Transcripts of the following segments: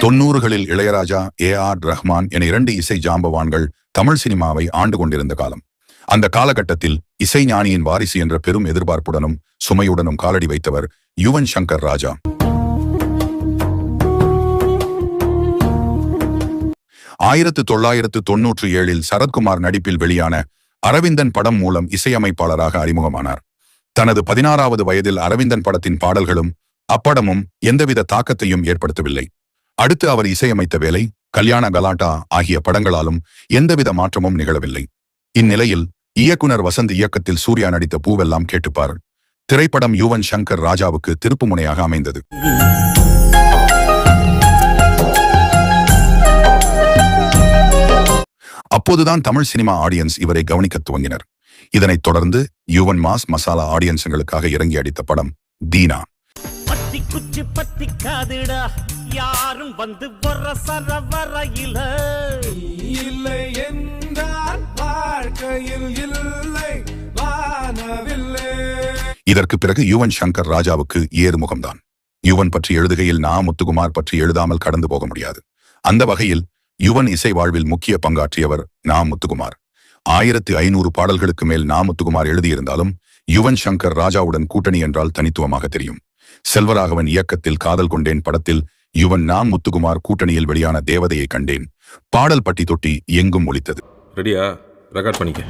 தொன்னூறுகளில் Ilaiyaraaja A R Rahman என இரண்டு இசை ஜாம்பவான்கள் தமிழ் சினிமாவை ஆண்டு கொண்டிருந்த காலம். அந்த காலகட்டத்தில் இசை ஞானியின் வாரிசு என்ற பெரும் எதிர்பார்ப்புடனும் சுமையுடனும் காலடி வைத்தவர் யுவன் சங்கர் ராஜா. ஆயிரத்து தொள்ளாயிரத்து தொன்னூற்றி ஏழில் சரத்குமார் நடிப்பில் வெளியான அரவிந்தன் படம் மூலம் இசையமைப்பாளராக அறிமுகமானார். தனது பதினாறாவது வயதில் அரவிந்தன் படத்தின் பாடல்களும் அப்படமும் எந்தவித தாக்கத்தையும் ஏற்படுத்தவில்லை. அடுத்து அவர் இசையமைத்த வேலை கல்யாண கலாட்டா ஆகிய படங்களாலும் எந்தவித மாற்றமும் நிகழவில்லை. இந்நிலையில் இயக்குனர் வசந்த் இயக்கத்தில் சூர்யா நடித்த பூவெல்லாம் கேட்டுப்பார். திரைப்படம் யுவன் சங்கர் ராஜாவுக்கு திருப்புமுனையாக அமைந்தது. அப்போதுதான் தமிழ் சினிமா ஆடியன்ஸ் இவரை கவனிக்க துவங்கினர். இதனைத் தொடர்ந்து யுவன் மாஸ் மசாலா ஆடியன்ஸுங்களுக்காக இறங்கி அடித்த படம் தீனா. பத்தி குச்சி பத்தி காதுடா யாரும் வந்து வர சர வரையில இல்லை என்றால் வாழ்க்கையில் இல்லை வானவில்லை. இதற்கு பிறகு யுவன் சங்கர் ராஜாவுக்கு ஏறுமுகம்தான். யுவன் பற்றி எழுதுகையில் நா. முத்துக்குமார் பற்றி எழுதாமல் கடந்து போக முடியாது. அந்த வகையில் யுவன் இசை வாழ்வில் முக்கிய பங்காற்றியவர் நா. முத்துக்குமார். ஆயிரத்து ஐநூறு பாடல்களுக்கு மேல் நா முத்துக்குமார் எழுதியிருந்தாலும் யுவன் சங்கர் ராஜாவுடன் கூட்டணி என்றால் தனித்துவமாக தெரியும். செல்வராகவன் இயக்கத்தில் காதல் கொண்டேன் படத்தில் யுவன் நா முத்துக்குமார் கூட்டணியில் வெளியான தேவதையை கண்டேன். பாடல் பட்டி தொட்டி எங்கும் ஒலித்தது. ரெடியா? ரெக்கார்ட் பண்ணிக்க.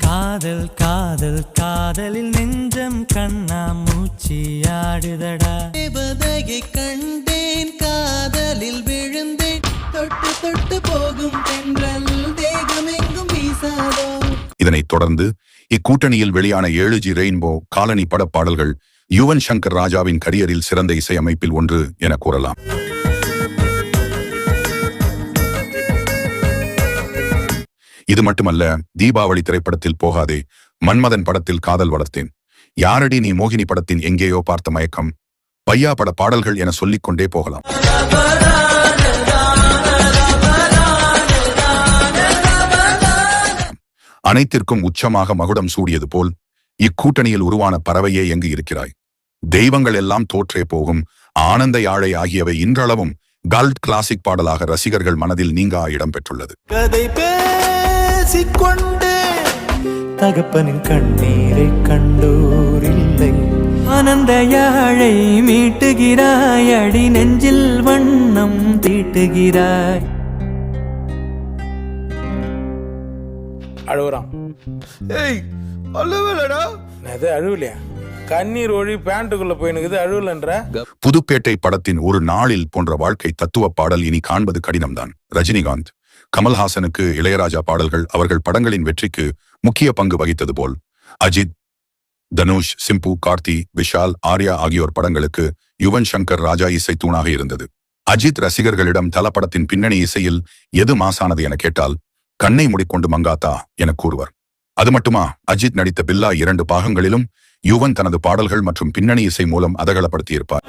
காதல் காதல் காதலில் நெஞ்சம் கண்ணா மூச்சி ஆடுதடா. தேவதையை கண்டேன் காதலில் விழுந்தேன். தொட்டு தொட்டு போகும் தொடர்ந்து இக்கூட்டணியில் வெளியான ஏழு ஜி ரெயின்போ காலனி படப்பாடல்கள் யுவன் சங்கர் ராஜாவின் கரியரில் சிறந்த இசையமைப்பில் ஒன்று என கூறலாம். இது மட்டுமல்ல தீபாவளி திரைப்படத்தில் போகாதே மன்மதன் படத்தில் காதல் வளர்த்தேன். யாரடி நீ மோகினி படத்தின் எங்கேயோ பார்த்த மயக்கம்? பையா பட பாடல்கள் என சொல்லிக்கொண்டே போகலாம். அனைத்திற்கும் உச்சமாக மகுடம் சூடியது போல் இக்கூட்டணியில் உருவான பறவையே எங்கு இருக்கிறாய்? தெய்வங்கள் எல்லாம் தோற்றே போகும் ஆனந்த யாழை ஆகியவை இன்றளவும் கல்ட் கிளாசிக் பாடலாக ரசிகர்கள் மனதில் நீங்கா இடம் பெற்றுள்ளது. கதை பேசிக்கொண்டே தகப்பனின் கண்ணீரை கண்டோரில்லை. ஆனந்த யாழை மீட்டுகிறாய் அடி நெஞ்சில் வண்ணம் தீட்டுகிறாய். அழுகுறான் ஏய் அழுவலடா. அது அழுவலையா? கண்ணீர் ஒழி பேண்ட்டுக்குள்ள போயினுக்குது அழுவலன்ற? புதுப்பேட்டை படத்தின் ஒரு நாளில் போன்ற வாழ்க்கை தத்துவ பாடல் இனி காண்பது கடினம்தான். ரஜினிகாந்த் கமல்ஹாசனுக்கு இளையராஜா பாடல்கள் அவர்கள் படங்களின் வெற்றிக்கு முக்கிய பங்கு வகித்தது போல். அஜித் தனுஷ் சிம்பு கார்த்தி விஷால் ஆர்யா ஆகியோர் படங்களுக்கு யுவன் சங்கர் ராஜா இசை தூணாக இருந்தது. அஜித் ரசிகர்களிடம் தல படத்தின் பின்னணி இசையில் எது மாசானது என கேட்டால் கண்ணை முடிக்கொண்டு மங்காத்தா என கூறுவர். அது மட்டுமா அஜித் நடித்த பில்லா இரண்டு பாகங்களிலும் யுவன் தனது பாடல்கள் மற்றும் பின்னணி இசை மூலம் அதகலப்படுத்தியிருப்பார்.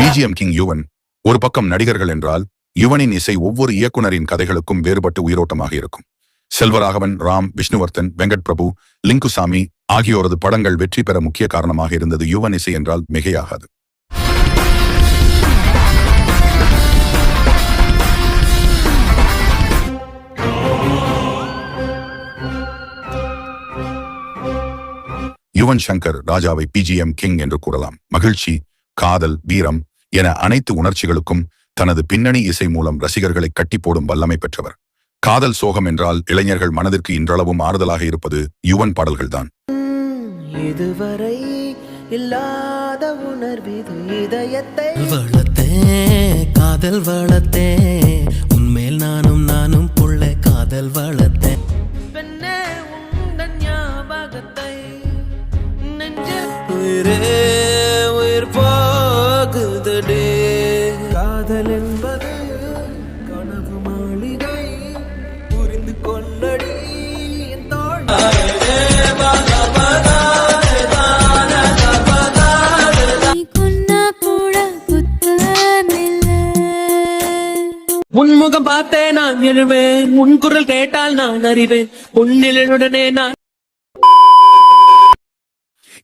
பிஜிஎம் கிங் யுவன் ஒரு பக்கம் நடிகர்கள் என்றால் யுவனின் இசை ஒவ்வொரு இயக்குனரின் கதைகளுக்கும் வேறுபட்டு உயிரோட்டமாக இருக்கும். செல்வராகவன் ராம் விஷ்ணுவர்தன் வெங்கட் பிரபு லிங்குசாமி ஆகியோரது படங்கள் வெற்றி பெற முக்கிய காரணமாக இருந்தது யுவன் இசை என்றால் மிகையாகாது. யுவன் சங்கர் ராஜாவை பிஜிஎம் கிங் என்று கூறலாம். மகிழ்ச்சி காதல் வீரம் என அனைத்து உணர்ச்சிகளுக்கும் தனது பின்னணி இசை மூலம் ரசிகர்களை கட்டி போடும் வல்லமை பெற்றவர். காதல் சோகம் என்றால் இளைஞர்கள் மனதிற்கு இன்றளவும் ஆறுதலாக இருப்பது யுவன் பாடல்கள்தான். இதுவரை இல்லாத உணர்விது இதயத்தை வளத்தே காதல் வளத்தே உன்மேல் நானும் நானும் புள்ள. காதல் வளத்தே உயிரே உயிர் போகுதடே. காதல் என்பது கனவு மாளிகை. புரிந்து கொள்ளடி உன்முகம் பார்த்தே நான் எழுவேன். உன் குரல் கேட்டால் நான் அறிவேன். உன்னிலுடனே நான்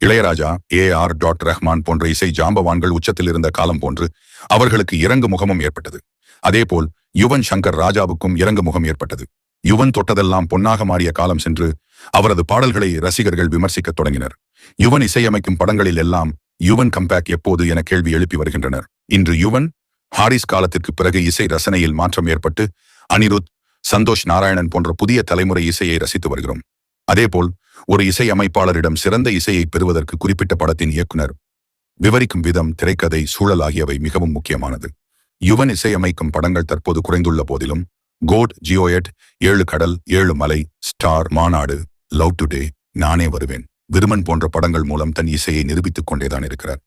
Ilaiyaraaja A R dot Rahman போன்ற இசை ஜாம்பவான்கள் உச்சத்தில் இருந்த காலம் போன்று அவர்களுக்கு இறங்கு முகமும் ஏற்பட்டது. அதேபோல் யுவன் சங்கர் ராஜாவுக்கும் இறங்கு முகம் ஏற்பட்டது. யுவன் தொட்டதெல்லாம் பொன்னாக மாறிய காலம் சென்று அவரது பாடல்களை ரசிகர்கள் விமர்சிக்கத் தொடங்கினர். யுவன் இசையமைக்கும் படங்களில் எல்லாம் யுவன் கம்பேக் எப்போது என கேள்வி எழுப்பி வருகின்றனர். இன்று யுவன் ஹாரிஸ் காலத்திற்கு பிறகு இசை ரசனையில் மாற்றம் ஏற்பட்டு அனிருத் சந்தோஷ் நாராயணன் போன்ற புதிய தலைமுறை இசையை ரசித்து வருகிறோம். அதேபோல் ஒரு இசை அமைப்பாளரிடம் சிறந்த இசையை பெறுவதற்கு குறிப்பிட்ட படத்தின் இயக்குனர். விவரிக்கும் விதம் திரைக்கதை சூழல் ஆகியவை மிகவும் முக்கியமானது. யுவன் இசையமைக்கும் படங்கள் தற்போது குறைந்துள்ள போதிலும் கோட் ஜியோயட் ஏழு கடல் ஏழு மலை ஸ்டார் மாநாடு லவ் டுடே நானே வருவேன். விருமன் போன்ற படங்கள் மூலம் தன் இசையை நிரூபித்துக் கொண்டேதான் இருக்கிறார்.